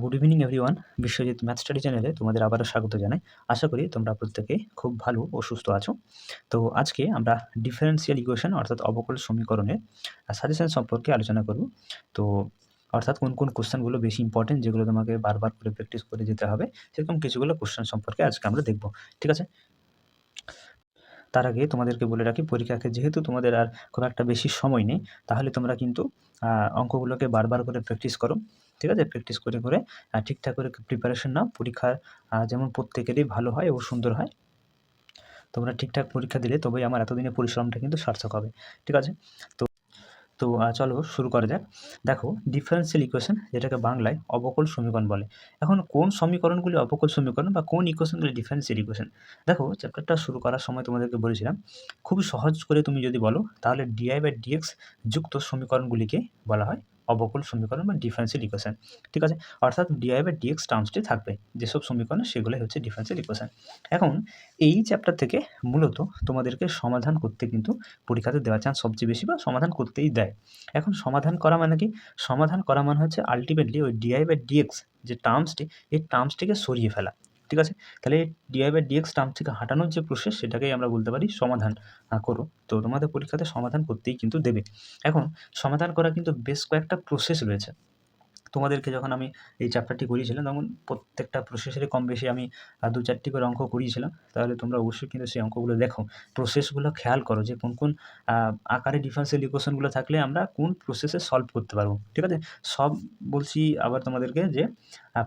Good evening everyone Biswajit math study চ্যানেলে তোমাদের আবারও স্বাগত জানাই। আশা করি তোমরা প্রত্যেকে খুব ভালো ও সুস্থ আছো। তো আজকে আমরা ডিফারেন্সিয়াল ইকুয়েশন অর্থাৎ অবকল সমীকরণের সাজেশন সম্পর্কে আলোচনা করব। তো অর্থাৎ কোন কোন কোশ্চেনগুলো বেশি ইম্পর্টেন্ট যেগুলো তোমাকে বারবার করে প্র্যাকটিস করে যেতে হবে, সেরকম কিছুগুলো কোশ্চেন সম্পর্কে আজকে আমরা দেখব। ঠিক আছে? তার আগে তোমাদেরকে বলে রাখি পরীক্ষাকে যেহেতু তোমাদের আর খুব একটা বেশি সময় নেই, তাহলে তোমরা কিন্তু অঙ্কগুলোকে বারবার করে প্র্যাকটিস করো। ঠিক আছে? প্র্যাকটিস করে করে ঠিকঠাক করে প্রিপারেশন নাও। পরীক্ষার যেমন প্রত্যেকেরই ভালো হয় ও সুন্দর হয়। তোমরা ঠিকঠাক পরীক্ষা দিলে তবেই আমার এতদিনের পরিশ্রমটা কিন্তু সার্থক হবে। ঠিক আছে? তো তো চলো শুরু করা যাক। দেখো ডিফারেন্সিয়াল ইকুয়েশন যেটাকে বাংলায় অবকল সমীকরণ বলে। এখন কোন সমীকরণগুলি অবকল সমীকরণ বা কোন ইকুয়েশনগুলি ডিফারেন্সিয়াল ইকুয়েশন দেখো চ্যাপ্টারটা শুরু করার সময় তোমাদেরকে বলেছিলাম খুব সহজ করে তুমি যদি বলো, তাহলে ডিআই বাই ডিএক্স যুক্ত সমীকরণগুলিকে বলা হয়। অবকল সমীকরণ বা ডিফারেন্সিয়াল ইকুয়েশন ঠিক আছে? অর্থাৎ ডিআই বা ডিএক্স টার্মসটি থাকবে। যেসব সমীকরণ, সেগুলোই হচ্ছে ডিফারেন্সিয়াল ইকুয়েশন এখন, এই চ্যাপ্টার থেকে মূলত তোমাদেরকে সমাধান করতে কিন্তু পরীক্ষাতে দেওয়ার চান্স সবচেয়ে বেশি বা সমাধান করতেই দেয়। এখন সমাধান করা মানে কি? সমাধান করা মানে হচ্ছে আলটিমেটলি ওই ডিআই বাই ডিএক্স যে টার্মসটি এই টার্মসটিকে সরিয়ে ফেলা। ঠিক আছে? তাহলে ডিআই বাই ডিএক্স টার্ম থেকে হাঁটানোর যে প্রসেস সেটাকেই আমরা বলতে পারি সমাধান করো। তো তোমাদের পরীক্ষাতে সমাধান করতেই কিন্তু দেবে। এখন সমাধান করা কিন্তু বেশ কয়েকটা প্রসেস রয়েছে। তোমাদেরকে যখন আমি এই চ্যাপ্টারটি করিয়েছিলাম, তখন প্রত্যেকটা প্রসেসেরই কম বেশি আমি দু চারটি করে অঙ্ক করিয়েছিলাম। তাহলে তোমরা অবশ্যই কিন্তু সেই অঙ্কগুলো দেখো। প্রসেসগুলো খেয়াল করো যে কোন কোন আকারে ডিফারেন্সিয়াল ইকুয়েশনগুলো থাকলে আমরা কোন প্রসেসে সলভ করতে পারব। ঠিক আছে? সব বলছি আবার তোমাদেরকে যে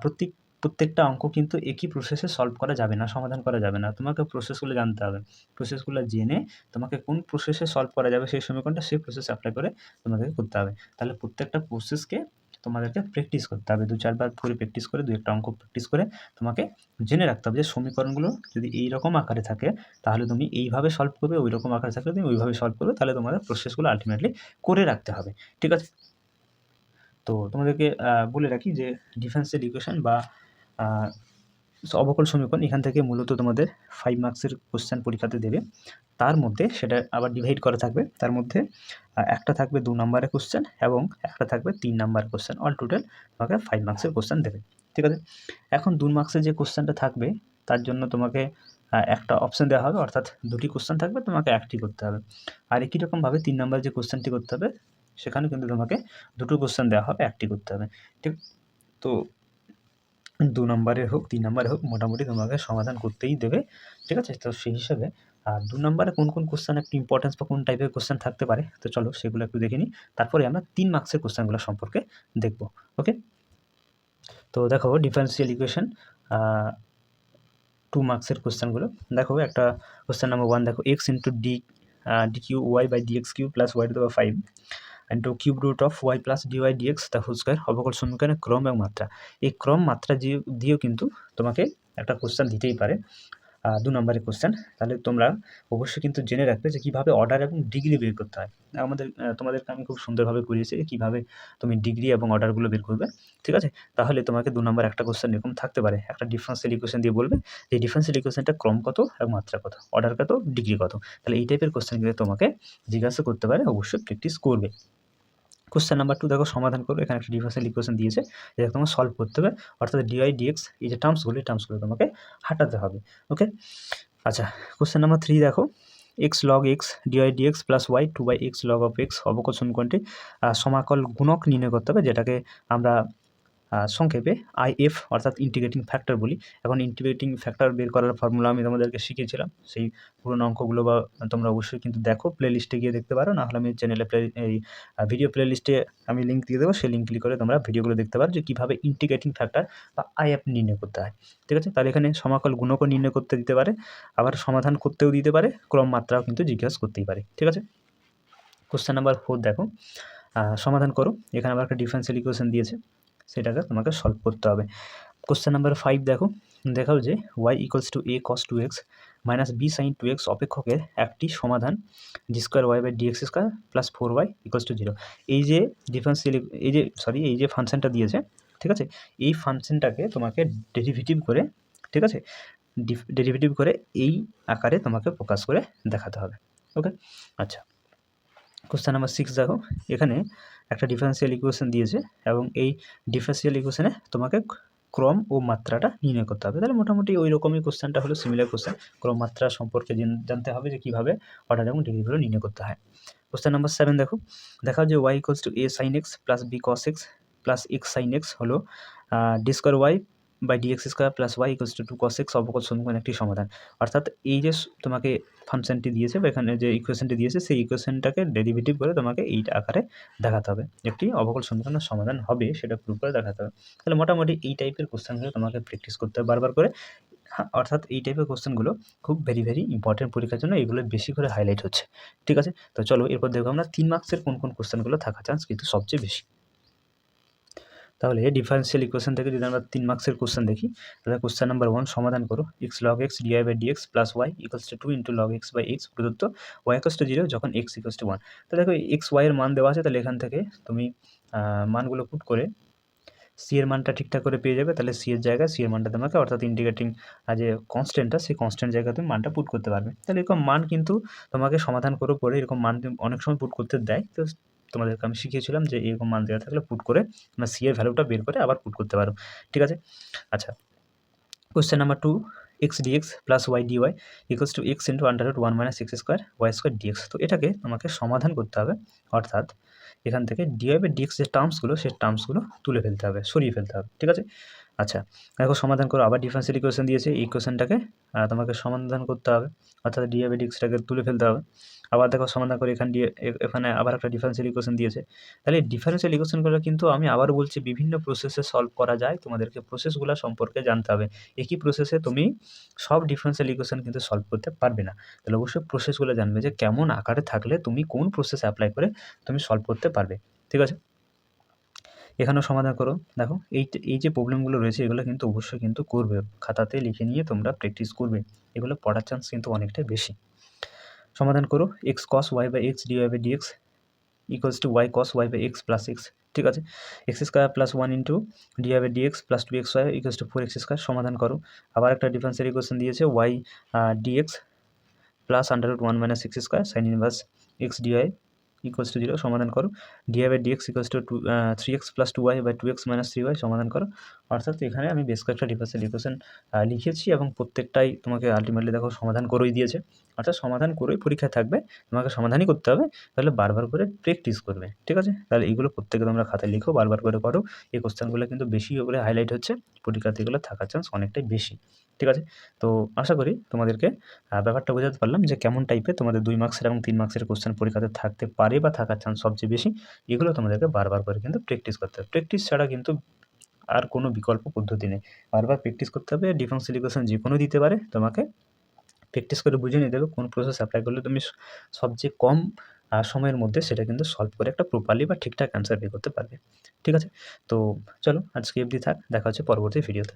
প্রত্যেক প্রত্যেকটা অঙ্ক কিন্তু একই প্রসেসে সলভ করা যাবে না, সমাধান করা যাবে না। তোমাকে প্রসেসগুলো জানতে হবে। প্রসেসগুলো জেনে তোমাকে কোন প্রসেসে সলভ করা যাবে সেই সমীকরণটা সেই প্রসেস অ্যাপ্লাই করে তোমাকে করতে হবে। তাহলে প্রত্যেকটা প্রসেসকে তোমাদেরকে প্র্যাকটিস করতে হবে। দু চারবার করে প্র্যাকটিস করে, দু একটা অঙ্ক প্র্যাকটিস করে তোমাকে জেনে রাখতে হবে যে সমীকরণগুলো যদি এই রকম আকারে থাকে, তাহলে তুমি এইভাবে সলভ করবে ওই রকম আকারে থাকলে তুমি ওইভাবে সলভ করবে, তাহলে তোমাদের প্রসেসগুলো আলটিমেটলি করে রাখতে হবে। ঠিক আছে? তো তোমাদেরকে বলে রাখি যে ডিফেন্সিয়াল ইকুয়েশন বা অবকল সমীকরণ এখান থেকে মূলত তোমাদের ফাইভ মার্কসের কোশ্চেন পরীক্ষাতে দেবে। তার মধ্যে সেটা আবার ডিভাইড করা থাকবে। তার মধ্যে একটা থাকবে দু নম্বরের কোশ্চেন এবং একটা থাকবে তিন নম্বরের কোশ্চেন অল টোটাল তোমাকে ফাইভ মার্কসের কোশ্চেন দেবে। ঠিক আছে? এখন দু মার্কসের যে কোশ্চেনটা থাকবে, তার জন্য তোমাকে একটা অপশান দেওয়া হবে। অর্থাৎ দুটি কোশ্চেন থাকবে, তোমাকে একটি করতে হবে। আর একই রকমভাবে তিন নম্বর যে কোশ্চেনটি করতে হবে সেখানে কিন্তু তোমাকে দুটো কোশ্চেন দেওয়া হবে, একটি করতে হবে। ঠিক? তো দু নম্বরের হোক, তিন নম্বরের হোক, মোটামুটি তোমাকে সমাধান করতেই দেবে, ঠিক আছে? তো সেই হিসাবে, আর দু নম্বরে কোন কোন কোশ্চেন একটু ইম্পর্টেন্স বা কোন টাইপের কোশ্চেন থাকতে পারে, তো চলো সেগুলো একটু দেখে নিই। তারপরে আমরা তিন মার্কসের কোশ্চেনগুলো সম্পর্কে দেখব ওকে তো দেখো ডিফারেন্সিয়াল ইকুয়েশন টু মার্কসের কোশ্চেনগুলো দেখো, একটা কোশ্চেন নাম্বার ওয়ান দেখো x into d d q y by d x q plus y to the five and two cube root of y plus dy dx whole square অবকল সমীকরণের ক্রম এবং মাত্রা। এই ক্রম মাত্রা দিয়েও কিন্তু তোমাকে একটা কোশ্চেন দিতেই পারে। দু নম্বরের কোশ্চেন তাহলে তোমরা অবশ্যই কিন্তু জেনে রাখবে যে কীভাবে অর্ডার এবং ডিগ্রি বের করতে হয়। আমাদের তোমাদেরকে আমি খুব সুন্দরভাবে করিয়েছি কীভাবে তুমি ডিগ্রি এবং অর্ডারগুলো বের করবে, ঠিক আছে? তাহলে তোমাকে দু নম্বর একটা কোশ্চেন এরকম থাকতে পারে। একটা ডিফারেন্সিয়াল ইকুয়েশন দিয়ে বলবে যে ডিফারেন্সিয়াল ইকুয়েশনটা ক্রম কত এবং মাত্রা কত অর্ডার কত ডিগ্রি কত। তাহলে এই টাইপের কোশ্চেনগুলো তোমাকে জিজ্ঞাসা করতে পারে, অবশ্যই প্র্যাকটিস করবে। কোশ্চেন নাম্বার টু দেখো সমাধান করো। এখানে একটা ডিফারেন্সিয়াল ইকুয়েশন দিয়েছে, যেটা তোমাকে সলভ করতে হবে। অর্থাৎ ডিআই ডিএক্স এই যে টার্মসগুলো এই টার্মসগুলো তোমাকে হাঁটাতে হবে ওকে আচ্ছা কোশ্চেন নাম্বার থ্রি দেখো। X log x dy dx plus y two by x log of x অবকল সমীকরণটি সমাকল গুণক নির্ণয় করতে হবে, যেটাকে আমরা সংক্ষেপে আইএফ অর্থাৎ ইন্টিগ্রেটিং ফ্যাক্টর বলি। এখন ইন্টিগ্রেটিং ফ্যাক্টর বের করার ফর্মুলা আমি তোমাদেরকে শিখিয়েছিলাম। সেই পুরোনো অঙ্কগুলো বা তোমরা অবশ্যই কিন্তু দেখো প্লে লিস্টে গিয়ে দেখতে পারো। নাহলে আমি চ্যানেলে প্লে এই ভিডিও প্লে লিস্টে আমি লিঙ্ক দিয়ে দেবো। সেই লিঙ্ক ক্লিক করে তোমরা ভিডিওগুলো দেখতে পারো যে কীভাবে ইন্টিগ্রেটিং ফ্যাক্টর বা আইএফ নির্ণয় করতে হয়। ঠিক আছে? তাহলে এখানে সমাকল গুণকও নির্ণয় করতে দিতে পারে, আবার সমাধান করতেও দিতে পারে, ক্রম মাত্রাও কিন্তু জিজ্ঞাসা করতেই পারে। ঠিক আছে? কোশ্চেন নাম্বার ফোর দেখো। সমাধান করো। এখানে আবার একটা ডিফারেন্সিয়াল ইকুয়েশন দিয়েছে। সেটাকে তোমাকে সলভ করতে হবে। কোশ্চেন নাম্বার ফাইভ দেখো। দেখাও যে y equals to a cos two x minus b sine two x অপেক্ষকের একটি সমাধান d square y by dx square plus four y equals to zero এই যে ডিফারেন্সিয়াল এই যে সরি এই যে ফাংশনটা দিয়েছে, ঠিক আছে? এই ফাংশনটাকে তোমাকে ডেরিভেটিভ করে, ঠিক আছে? ডেরিভেটিভ করে এই আকারে তোমাকে প্রকাশ করে দেখাতে হবে। ওকে আচ্ছা। কোশ্চেন নাম্বার সিক্স দেখো, এখানে একটা ডিফারেন্সিয়াল ইকুয়েশন দিয়েছে এবং এই ডিফারেন্সিয়াল ইকুয়েশনে তোমাকে ক্রম ও মাত্রাটা নির্ণয় করতে হবে। তাহলে মোটামুটি ওই রকমই কোশ্চেনটা হলো সিমিলার কোশ্চেন ক্রম মাত্রা সম্পর্কে জানতে হবে যে কীভাবে অর্ডার এবং ডিগ্রিগুলো নির্ণয় করতে হয়। কোশ্চেন নাম্বার সেভেন দেখো দেখা যে y equals to a sine x plus b cos x plus x sine x হলো d y by dx square plus y equals to two cos x অবকল সমীকরণ একটি সমাধান। অর্থাৎ এই যে তোমাকে ফাংশনটি দিয়েছে বা এখানে যে ইকুয়েশনটি দিয়েছে সেই ইকুয়েশনটাকে ডেরিভেটিভ করে তোমাকে এই আকারে দেখাতে হবে। একটি অবকল সমীকরণের সমাধান হবে সেটা প্রুভ করে দেখাতে হবে। তাহলে মোটামুটি এই টাইপের কোশ্চেনগুলো তোমাকে প্র্যাকটিস করতে হবে বারবার করে। হ্যাঁ, অর্থাৎ এই টাইপের কোশ্চেনগুলো খুব ভেরি ভেরি ইম্পর্টেন্ট পরীক্ষার জন্য এগুলো বেশি করে হাইলাইট হচ্ছে। ঠিক আছে? তো চলো এরপর দেখব আমরা তিন মার্কসের কোন কোন কোশ্চেনগুলো থাকা চান্স কিন্তু সবচেয়ে বেশি। তাহলে ডিফারেন্সিয়াল ইকুয়েশন থেকে যদি আমরা তিন মার্কসের কোশ্চেন দেখি, তাহলে কোশ্চেন নাম্বার ওয়ান সমাধান করো x log x dy by dx plus y equals to two into log x by x প্রদত্ত ওয়াই ইকুয়ালস টু জিরো যখন এক্স ইকুয়ালস টু ওয়ান তো দেখো এক্স ওয়াইয়ের মান দেওয়া আছে, তাহলে এখান থেকে তুমি মানগুলো পুট করে সি এর মানটা ঠিকঠাক করে পেয়ে যাবে, তাহলে সি এর জায়গায় সি এর মানটা তোমাকে অর্থাৎ ইন্ডিকেটিং যে কনস্ট্যান্টটা সেই কনস্ট্যান্ট জায়গায় তুমি মানটা পুট করতে পারবে। তাহলে এরকম মান কিন্তু তোমাকে সমাধান করে পরে এরকম মান অনেক সময় পুট করতে দেয়। তো তোমাদেরকে আমি শিখিয়েছিলাম যে এরকম মান দেওয়া থাকলে পুট করে তোমরা সি এর ভ্যালুটা বের করে আবার পুট করতে পারো। ঠিক আছে? আচ্ছা। Question number two x dx plus y dy equals to x into under one minus x square y square dx তো এটাকে তোমাকে সমাধান করতে হবে। অর্থাৎ এখান থেকে ডিওয়াই বাই ডিএক্স যে টার্মসগুলো সেই টার্মসগুলো তুলে ফেলতে হবে, সরিয়ে ফেলতে হবে। ঠিক আছে? আচ্ছা দেখো সমাধান করো, আবার ডিফারেন্সিয়াল ইকুয়েশন দিয়েছে ইকুয়েশনটাকে তোমাকে সমাধান করতে হবে, অর্থাৎ ডিএক্সটাকে তুলে ফেলতে হবে, আবার দেখো সমাধান করে এখান এখানে আবার একটা ডিফারেন্সিয়াল ইকুয়েশন দিয়েছে, তাহলে ডিফারেন্সিয়াল ইকুয়েশনগুলো কিন্তু আমি আবার বলছি বিভিন্ন প্রসেসে সলভ করা যায়, তোমাদেরকে প্রসেসগুলো সম্পর্কে জানতে হবে, একই প্রসেসে তুমি সব ডিফারেন্সিয়াল ইকুয়েশন কিন্তু সলভ করতে পারবে না, তাহলে অবশ্যই প্রসেসগুলো জানবে যে কেমন আকারে থাকলে তুমি কোন প্রসেস অ্যাপ্লাই করে তুমি সলভ করতে পারবে, ঠিক আছে? এখানেও সমাধান করো। দেখো, এই এই যে প্রবলেমগুলো রয়েছে, এগুলো কিন্তু অবশ্যই কিন্তু করবে। খাতাতে লিখে নিয়ে তোমরা প্র্যাকটিস করবে। এগুলো পড়ার চান্স কিন্তু অনেকটাই বেশি। সমাধান করো। X cos y by x d y by dx equals to y cos y by x plus x ঠিক আছে? X square plus one into d y by dx plus two x y equals to four x square সমাধান করো। আবার একটা differential equation দিয়েছে y dx plus under one minus x square sine inverse x dy equals to zero সমাধান করো। Dy by dx equals to two three x plus two y by two x minus three y সমাধান করো। অর্থাৎ এখানে আমি বেশ কয়েকটা differential equation লিখেছি এবং প্রত্যেকটাই তোমাকে আলটিমেটলি দেখো সমাধান করেই দিয়েছে। অর্থাৎ সমাধান করেই পরীক্ষা থাকবে, তোমাকে সমাধানই করতে হবে, তাহলে বারবার করে প্র্যাকটিস করবে, ঠিক আছে? তাহলে এইগুলো প্রত্যেকে তোমরা খাতায় লিখো, বারবার করে করো এই কোশ্চেনগুলো কিন্তু বেশি করে হাইলাইট হচ্ছে, পরীক্ষার্থীগুলো থাকার চান্স অনেকটাই বেশি, ঠিক আছে? তো আশা করি তোমাদেরকে ব্যাপারটা বোঝাতে পারলাম যে কেমন টাইপের তোমাদের দুই মার্কসের এবং তিন মার্কসের কোশ্চেন পরীক্ষাতে থাকতে পারে বা থাকার চান্স সবচেয়ে বেশি, এগুলো তোমাদেরকে বারবার করে কিন্তু প্র্যাকটিস করতে হবে। প্র্যাকটিস ছাড়া কিন্তু আর কোনো বিকল্প পদ্ধতি নেই। বারবার প্র্যাকটিস করতে হবে ডিফেন্স এডুকেশন যে কোনো দিতে পারে, তোমাকে প্র্যাকটিস করে বুঝে নিতে হবে কোন প্রসেস অ্যাপ্লাই করলে তুমি সবচেয়ে কম সময়ের মধ্যে সেটা কিন্তু সলভ করে একটা প্রপারলি বা ঠিকঠাক অ্যান্সার বের করতে পারবে। ঠিক আছে? তো চলো আজকে এফডি থাক, দেখা হচ্ছে পরবর্তী ভিডিওতে